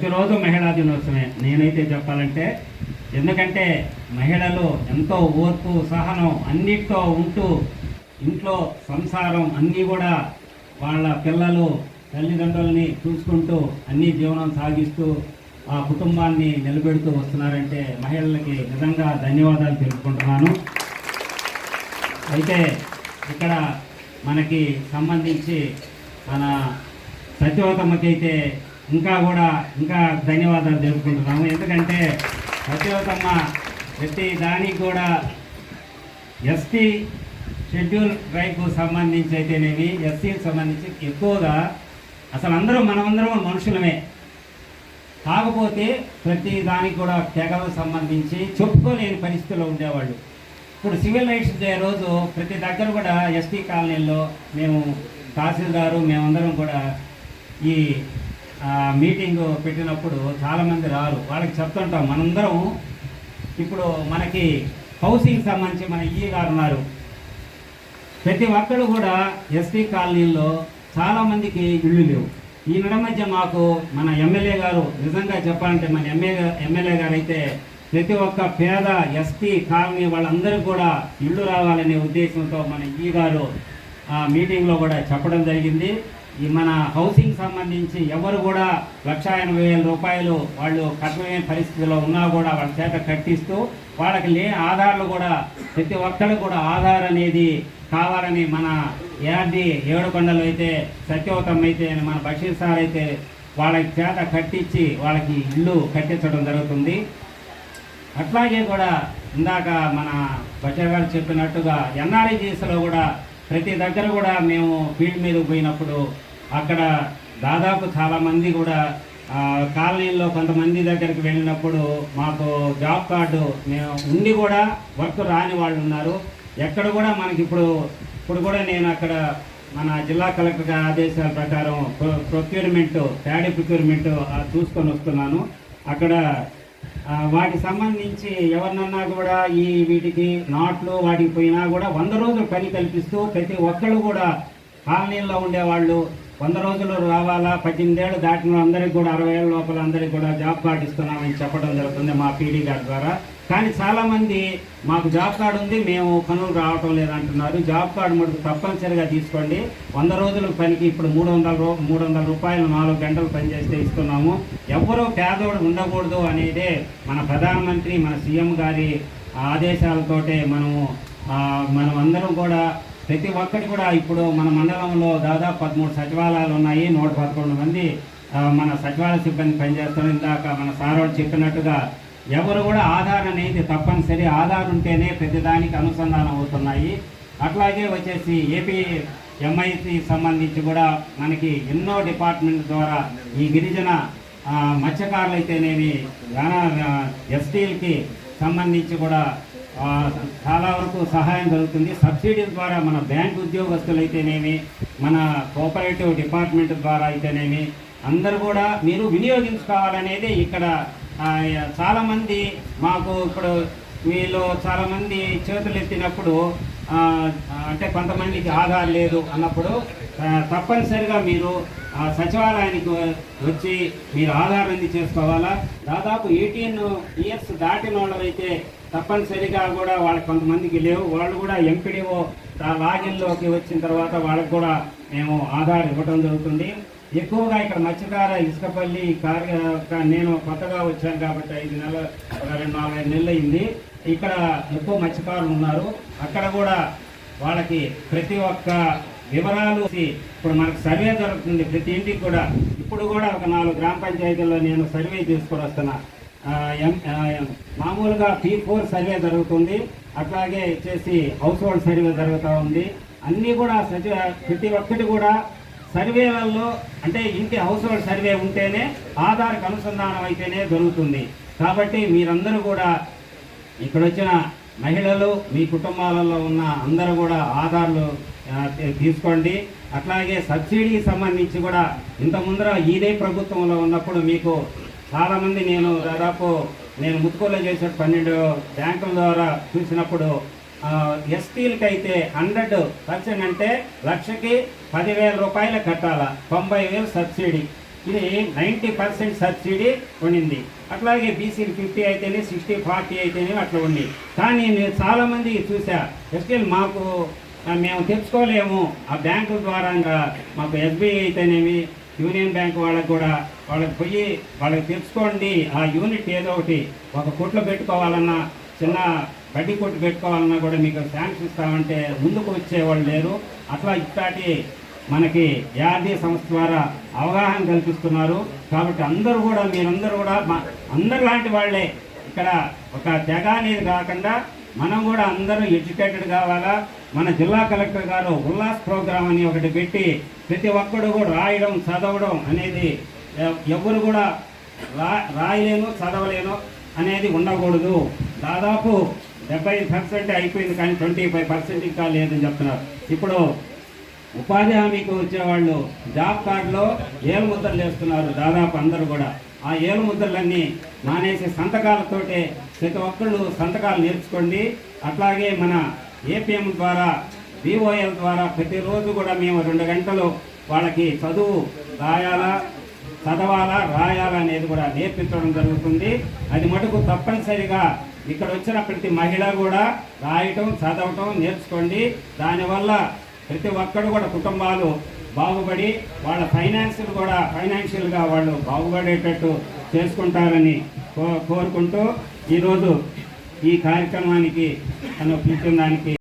ప్రతిరోజు మహిళా దినోత్సవమే. నేనైతే చెప్పాలంటే ఎందుకంటే మహిళలు ఎంతో ఓర్పు సహనం అన్నిటితో ఉంటూ ఇంట్లో సంసారం అన్నీ కూడా వాళ్ళ పిల్లలు తల్లిదండ్రులని చూసుకుంటూ అన్ని జీవనం సాగిస్తూ ఆ కుటుంబాన్ని నిలబెడుతూ వస్తున్నారంటే మహిళలకి నిజంగా ధన్యవాదాలు తెలుపుకుంటున్నాను. అయితే ఇక్కడ మనకి సంబంధించి మన సత్యవతమ్మకైతే ఇంకా కూడా ఇంకా ధన్యవాదాలు తెలుపుకుంటున్నాము. ఎందుకంటే సత్యవతమ్మ ప్రతి దానికి కూడా ఎస్టీ షెడ్యూల్ ట్రైబ్కు సంబంధించి అయితేనేవి ఎస్సీకి సంబంధించి ఎక్కువగా అసలు అందరూ మనమందరం మనుషులమే. కాకపోతే ప్రతి దానికి కూడా తెగలకు సంబంధించి చెప్పుకోలేని పరిస్థితుల్లో ఉండేవాళ్ళు. ఇప్పుడు సివిల్ రైట్స్ డే రోజు ప్రతి దగ్గర కూడా ఎస్టీ కాలనీలో మేము తహసీల్దారు మేమందరం కూడా ఈ మీటింగ్ పెట్టినప్పుడు చాలామంది రారు. వాళ్ళకి చెప్తుంటాం మనందరం ఇప్పుడు మనకి హౌసింగ్ సంబంధించి మన ఈ గారు ఉన్నారు. ప్రతి ఒక్కరు కూడా ఎస్టీ కాలనీల్లో చాలామందికి ఇళ్ళు లేవు. ఈ నడమధ్య మాకు మన ఎమ్మెల్యే గారు నిజంగా చెప్పాలంటే మన ఎమ్మెల్యే ఎమ్మెల్యే గారు అయితే ప్రతి ఒక్క పేద ఎస్టీ కాలనీ వాళ్ళందరూ కూడా ఇళ్ళు రావాలనే ఉద్దేశంతో మన ఈ గారు ఆ మీటింగ్లో కూడా చెప్పడం జరిగింది. ఈ మన హౌసింగ్ సంబంధించి ఎవరు కూడా లక్ష ఎనభై వేల రూపాయలు వాళ్ళు కట్టలేని పరిస్థితిలో ఉన్నా కూడా వాళ్ళ చేత కట్టిస్తూ వాళ్ళకి లేని ఆధారాలు కూడా ప్రతి ఒక్కరు కూడా ఆధార్ అనేది కావాలని మన ఏఆర్డి ఏడుకొండలు అయితే సత్యవతం అయితే మన బషీర్ సార్ అయితే వాళ్ళకి చేత కట్టించి వాళ్ళకి ఇల్లు కట్టించడం జరుగుతుంది. అట్లాగే కూడా ఇందాక మన బషీర్ గారు చెప్పినట్టుగా ఎన్ఆర్ఐజీఎస్లో కూడా ప్రతి దగ్గర కూడా మేము ఫీల్డ్ మీద పోయినప్పుడు అక్కడ దాదాపు చాలామంది కూడా కాలనీలో కొంతమంది దగ్గరికి వెళ్ళినప్పుడు మాకు జాబ్ కార్డు మేము ఉండి కూడా వర్క్ రాని వాళ్ళు ఉన్నారు. ఎక్కడ కూడా మనకి ఇప్పుడు ఇప్పుడు కూడా నేను అక్కడ మన జిల్లా కలెక్టర్ గారి ఆదేశాల ప్రకారం ప్రొక్యూర్మెంట్ ప్యాడీ ప్రొక్యూర్మెంట్ చూసుకొని వస్తున్నాను. అక్కడ వాటికి సంబంధించి ఎవరినన్నా కూడా ఈ వీటికి నాట్లు వాటికి పోయినా కూడా వంద రోజులు పని కల్పిస్తూ ప్రతి ఒక్కళ్ళు కూడా కాలనీల్లో ఉండేవాళ్ళు. వంద రోజులు రావాలా? పద్దెనిమిదేళ్ళు దాటిన అందరికి కూడా అరవై ఏళ్ళ లోపల అందరికి కూడా జాబ్ కార్డు ఇస్తున్నామని చెప్పడం జరుగుతుంది మా పీడీ గారి ద్వారా. కానీ చాలామంది మాకు జాబ్ కార్డు ఉంది మేము పనులు రావటం లేదంటున్నారు. జాబ్ కార్డు మటుకు తప్పనిసరిగా తీసుకోండి. వంద రోజుల పనికి ఇప్పుడు మూడు వందల రూ మూడు వందల రూపాయలు నాలుగు గంటలు పనిచేస్తే ఇస్తున్నాము. ఎవరో పేదోడు ఉండకూడదు అనేదే మన ప్రధానమంత్రి మన సీఎం గారి ఆదేశాలతోటే మనము మనం అందరం కూడా ప్రతి ఒక్కటి కూడా ఇప్పుడు మన మండలంలో దాదాపు పదమూడు సచివాలయాలు ఉన్నాయి. నూట పదకొండు మంది మన సచివాలయ సిబ్బంది పనిచేస్తున్నారు. ఇందాక మన సార్ వాళ్ళు చెప్పినట్టుగా ఎవరు కూడా ఆధార్ అనేది తప్పనిసరి. ఆధార్ ఉంటేనే ప్రతిదానికి అనుసంధానం అవుతున్నాయి. అట్లాగే వచ్చేసి ఏపీ ఎంఐసి సంబంధించి కూడా మనకి ఎన్నో డిపార్ట్మెంట్ ద్వారా ఈ గిరిజన మత్స్యకారులు అయితేనేమి ఎస్టీలకి సంబంధించి కూడా చాలా వరకు సహాయం జరుగుతుంది. సబ్సిడీ ద్వారా మన బ్యాంక్ ఉద్యోగస్తులు అయితేనేమి మన కోఆపరేటివ్ డిపార్ట్మెంట్ ద్వారా అయితేనేమి అందరూ కూడా మీరు వినియోగించుకోవాలనేది ఇక్కడ చాలామంది మాకు ఇప్పుడు వీళ్ళు చాలామంది చేతులు ఎత్తినప్పుడు అంటే కొంతమందికి ఆధార్ లేదు అన్నప్పుడు తప్పనిసరిగా మీరు ఆ సచివాలయానికి వచ్చి మీరు ఆధార్ అంది చేసుకోవాలా? దాదాపు ఎయిటీన్ ఇయర్స్ దాటిన వాళ్ళైతే తప్పనిసరిగా కూడా వాళ్ళకి కొంతమందికి లేవు. వాళ్ళు కూడా ఎంపీడీఓ లాగిన్లోకి వచ్చిన తర్వాత వాళ్ళకు కూడా మేము ఆధార్ ఇవ్వడం జరుగుతుంది. ఎక్కువగా ఇక్కడ మత్స్యకార ఇసుకపల్లి కార్య నేను కొత్తగా వచ్చాను కాబట్టి ఐదు నెలల ఒక రెండు నాలుగైదు నెలలు అయింది. ఇక్కడ ఎక్కువ మత్స్యకారులు ఉన్నారు. అక్కడ కూడా వాళ్ళకి ప్రతి ఒక్క వివరాలు ఇప్పుడు మనకు సర్వే జరుగుతుంది ప్రతి ఇంటికి కూడా. ఇప్పుడు కూడా ఒక నాలుగు గ్రామ పంచాయతీల్లో నేను సర్వే తీసుకొని వస్తున్నా. ఎం- మామూలుగా పీ ఫోర్ సర్వే జరుగుతుంది. అట్లాగే వచ్చేసి హౌస్ హోల్డ్ సర్వే జరుగుతూ ఉంది. అన్నీ కూడా సచివ ప్రతి ఒక్కటి కూడా సర్వేలలో అంటే ఇంటి హౌస్ హోల్డ్ సర్వే ఉంటేనే ఆధార్కి అనుసంధానం అయితేనే దొరుకుతుంది కాబట్టి మీరందరూ కూడా ఇక్కడ వచ్చిన మహిళలు మీ కుటుంబాలలో ఉన్న అందరూ కూడా ఆధార్లు తీసుకోండి. అట్లాగే సబ్సిడీకి సంబంధించి కూడా ఇంత ముందర ఇదే ప్రభుత్వంలో ఉన్నప్పుడు మీకు చాలామంది నేను దాదాపు నేను ముత్తుకోలో చేసే పన్నెండు బ్యాంకుల ద్వారా చూసినప్పుడు ఎస్టీలకైతే అయితే హండ్రెడ్ పర్సెంట్ అంటే లక్షకి పదివేల రూపాయలు కట్టాల? తొంభై వేలు సబ్సిడీ. ఇది నైంటీ పర్సెంట్ సబ్సిడీ ఉండింది అట్లాగే బీసీలు ఫిఫ్టీ అయితేనే సిక్స్టీ ఫార్టీ అయితేనే అట్లా ఉంది. కానీ నేను చాలామంది చూసా ఎస్టీల్ మాకు మేము తెచ్చుకోలేము. ఆ బ్యాంకుల ద్వారా మాకు ఎస్బీఐ అయితేనేమి యూనియన్ బ్యాంక్ వాళ్ళకి కూడా వాళ్ళకి పోయి వాళ్ళకి తెచ్చుకోండి. ఆ యూనిట్ ఏదో ఒకటి ఒక కొట్లో పెట్టుకోవాలన్నా చిన్న బడ్డీ కొట్టు పెట్టుకోవాలన్నా కూడా మీకు శాంక్షన్ ఇస్తామంటే ముందుకు వచ్చేవాళ్ళు లేరు. అట్లా ఇట్లాంటి మనకి యాదీ సంస్థ ద్వారా అవగాహన కల్పిస్తున్నారు. కాబట్టి అందరూ కూడా మీరందరూ కూడా అందరు లాంటి వాళ్ళే. ఇక్కడ ఒక తెగ అనేది కాకుండా మనం కూడా అందరూ ఎడ్యుకేటెడ్ కావాలా? మన జిల్లా కలెక్టర్ గారు ఉల్లాస్ ప్రోగ్రామ్ అని ఒకటి పెట్టి ప్రతి ఒక్కడు కూడా రాయడం చదవడం అనేది ఎవరు కూడా రా రాయలేను చదవలేను అనేది ఉండకూడదు. దాదాపు డెబ్బై పర్సెంట్ అయిపోయింది కానీ ట్వంటీ ఫైవ్ పర్సెంట్ ఇంకా లేదని చెప్తున్నారు. ఇప్పుడు ఉపాధి హామీకి వచ్చేవాళ్ళు జాబ్ కార్డులో ఏలు ముద్రలు వేస్తున్నారు దాదాపు అందరూ కూడా. ఆ ఏలు ముద్రలన్నీ మానేసి సంతకాలతోటే ప్రతి ఒక్కళ్ళు సంతకాలు నేర్చుకోండి. అట్లాగే మన ఏపీఎం ద్వారా విఓఎల్ ద్వారా ప్రతిరోజు కూడా మేము రెండు గంటలు వాళ్ళకి చదువు రాయాలా చదవాలా రాయాలా అనేది కూడా నేర్పించడం జరుగుతుంది. అది మటుకు తప్పనిసరిగా ఇక్కడ వచ్చిన ప్రతి మహిళ కూడా రాయటం చదవటం నేర్చుకోండి. దానివల్ల ప్రతి ఒక్కరు కూడా కుటుంబాలు బాగుపడి వాళ్ళ ఫైనాన్షియల్ కూడా ఫైనాన్షియల్గా వాళ్ళు బాగుపడేటట్టు చేసుకుంటారని కో కోరుకుంటూ ఈరోజు ఈ కార్యక్రమానికి తను పిలిచిన దానికి